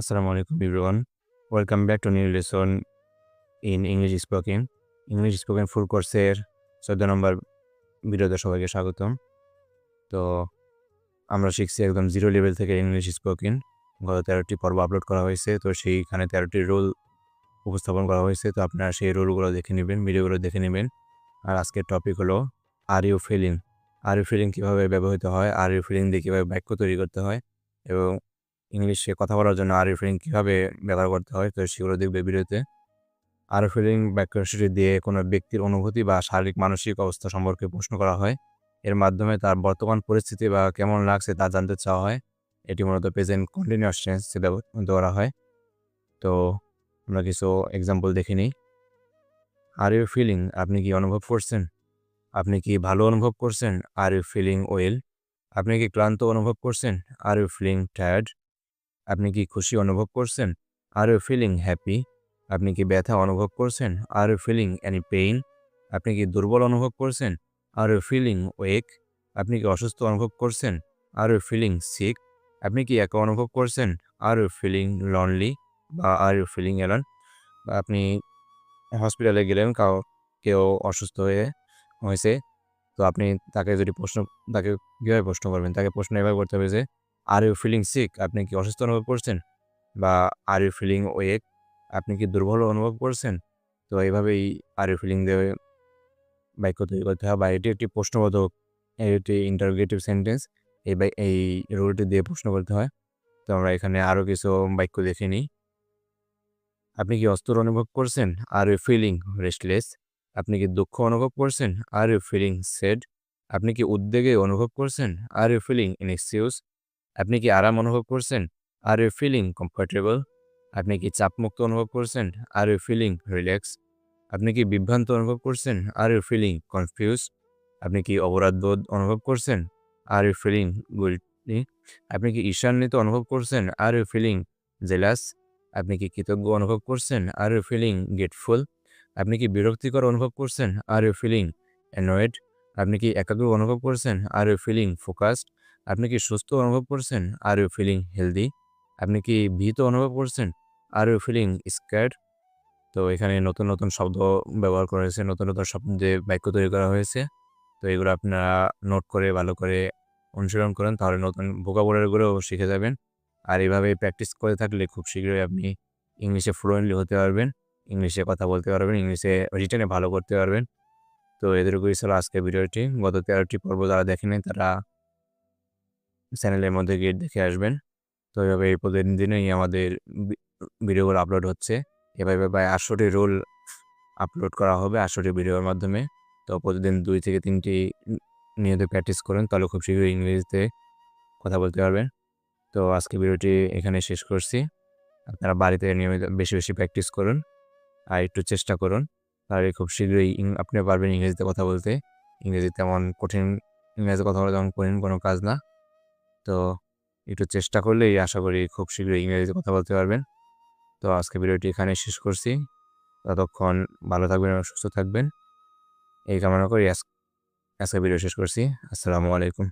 Assalamu alaikum, everyone. Welcome back to new lesson in English spoken. English spoken full কোর্সের চোদ্দ নম্বর ভিডিওতে সবাইকে স্বাগতম। তো আমরা শিখছি একদম জিরো লেভেল থেকে ইংলিশ স্পোকেন গত তেরোটি পর্ব আপলোড করা হয়েছে, তো সেইখানে তেরোটি রোল উপস্থাপন করা হয়েছে। তো আপনারা সেই রোলগুলো দেখে নেবেন ভিডিওগুলো দেখে নেবেন। আর আজকের টপিক হলো are you feeling are you feeling কীভাবে ব্যবহৃত হয়? আর ইউ ফিলিং দিয়ে কীভাবে বাক্য তৈরি করতে হয়? এবং ইংলিশে কথা বলার জন্য আর ফিলিং কীভাবে ব্যবহার করতে হয়, তো সেগুলো দেখবে ভিডিওতে। আর ফিলিং বাক্যটি দিয়ে কোনো ব্যক্তির অনুভূতি বা শারীরিক মানসিক অবস্থা সম্পর্কে প্রশ্ন করা হয়। এর মাধ্যমে তার বর্তমান পরিস্থিতি বা কেমন লাগছে তা জানতে চাওয়া হয়। এটি মূলত প্রেজেন্ট কন্টিনিউয়াস টেন্স করা হয়। তো আমরা কিছু এক্সাম্পল দেখে নিই। আর ইউ ফিলিং আপনি কি অনুভব করছেন? আপনি কি ভালো অনুভব করছেন? আর ইউ ফিলিং ওয়েল আপনি কি ক্লান্ত অনুভব করছেন? আর ইউ ফিলিং টায়ার্ড আপনি কি খুশি অনুভব করছেন? আর ইউ ফিলিং হ্যাপি আপনি কি ব্যথা অনুভব করছেন? Are you feeling any pain আপনি কি দুর্বল অনুভব করছেন? আর ইউ ফিলিং ওয়েক আপনি কি অসুস্থ অনুভব করছেন? আর ইউ ফিলিং সিক আপনি কি একা অনুভব করছেন? আর ইউ ফিলিং লনলি বা আর ইউ ফিলিং বা আপনি হসপিটালে গেলেন, কাউ, কেউ অসুস্থ হয়ে হয়েছে, তো আপনি তাকে যদি প্রশ্ন, তাকে কীভাবে প্রশ্ন করবেন? তাকে প্রশ্ন এভাবে করতে হবে যে আর ইউ ফিলিং সিক আপনি কি অসুস্থ অনুভব করছেন? বা আর ইউ ফিলিং ওয়েক আপনি কি দুর্বল অনুভব করছেন? তো এইভাবেই আর ইউ ফিলিং দিয়ে বাক্য তৈরি করতে হয় বা এটি একটি প্রশ্নবোধক, এটি ইন্টারোগেটিভ সেন্টেন্স এই এই রুলটি দিয়ে প্রশ্ন করতে হয়। তো আমরা এখানে আরও কিছু বাক্য দেখে নিই। আপনি কি অস্তর অনুভব করছেন? আর ইউ ফিলিং রেস্টলেস আপনি কি দুঃখ অনুভব করছেন? আর ইউ ফিলিং সেড আপনি কি উদ্বেগে অনুভব করছেন? আর ইউ ফিলিং ইনএক্সকিউজ আপনি কি আরাম অনুভব করছেন? আর ইউ ফিলিং কমফর্টেবল আপনি কি চাপমুক্ত অনুভব করছেন? আর ইউ ফিলিং রিল্যাক্স আপনি কি বিভ্রান্ত অনুভব করছেন? আর ইউ ফিলিং কনফিউজ আপনি কি অপরাধবোধ অনুভব করছেন? আর ইউ ফিলিং গুইল্টি আপনি কি ঈর্ষান্বিত অনুভব করছেন? আর ইউ ফিলিং জেলাস আপনি কি কৃতজ্ঞ অনুভব করছেন? আর ইউ ফিলিং গেটফুল আপনি কি বিরক্তিকর অনুভব করছেন? আর ইউ ফিলিং অ্যানয়েড আপনি কি একাগ্র অনুভব করছেন? আর ইউ ফিলিং ফোকাসড আপনি কি সুস্থ অনুভব করছেন? আর ইউ ফিলিং হেলদি আপনি কি ভীত অনুভব করছেন? আর ইউ ফিলিং স্ক্যার্ড তো এখানে নতুন নতুন শব্দ ব্যবহার করা হয়েছে, নতুন নতুন শব্দে বাক্য তৈরি করা হয়েছে। তো এগুলো আপনারা নোট করে, ভালো করে অনুশীলন করেন, তাহলে নতুন ভোকাবুলারিগুলোও শিখে যাবেন। আর এইভাবে প্র্যাকটিস করে থাকলে খুব শীঘ্রই আপনি ইংলিশে ফ্লুয়েন্টলি হতে পারবেন ইংলিশে কথা বলতে পারবেন ইংলিশে রিটেনে ভালো করতে পারবেন। তো এদের এদেরকুই ছিল আজকের ভিডিওটি। গত তেরোটি পর্ব যারা দেখেনি তারা চ্যানেলের মধ্যে গিয়ে দেখে আসবেন। তো এভাবে এই প্রতিদিনই আমাদের ভিডিওগুলো আপলোড হচ্ছে। এভাবে প্রায় আটশোটি রোল আপলোড করা হবে আটশোটি ভিডিওর মাধ্যমে। তো প্রতিদিন দুই থেকে তিনটি নিয়মিত প্র্যাকটিস করুন, তাহলে খুব শীঘ্রই ইংরেজিতে কথা বলতে পারবেন। তো আজকে ভিডিওটি এখানে শেষ করছি। আপনারা বাড়িতে নিয়মিত বেশি বেশি প্র্যাকটিস করুন আর একটু চেষ্টা করুন। তাহলে খুব শীঘ্রই আপনি পারবেন ইংরেজিতে কথা বলতে। ইংরেজি তেমন কঠিন ইংরেজিতে কথা বলা তেমন কঠিন কোনো কাজ না। তো একটু চেষ্টা করলেই আশা করি খুব শীঘ্রই ইংরেজিতে কথা বলতে পারবেন। তো আজকে ভিডিওটি এখানে শেষ করছি। ততক্ষণ ভালো থাকবেন এবং সুস্থ থাকবেন। এই কামনা করি আজকে ভিডিও শেষ করছি। আসসালামু আলাইকুম।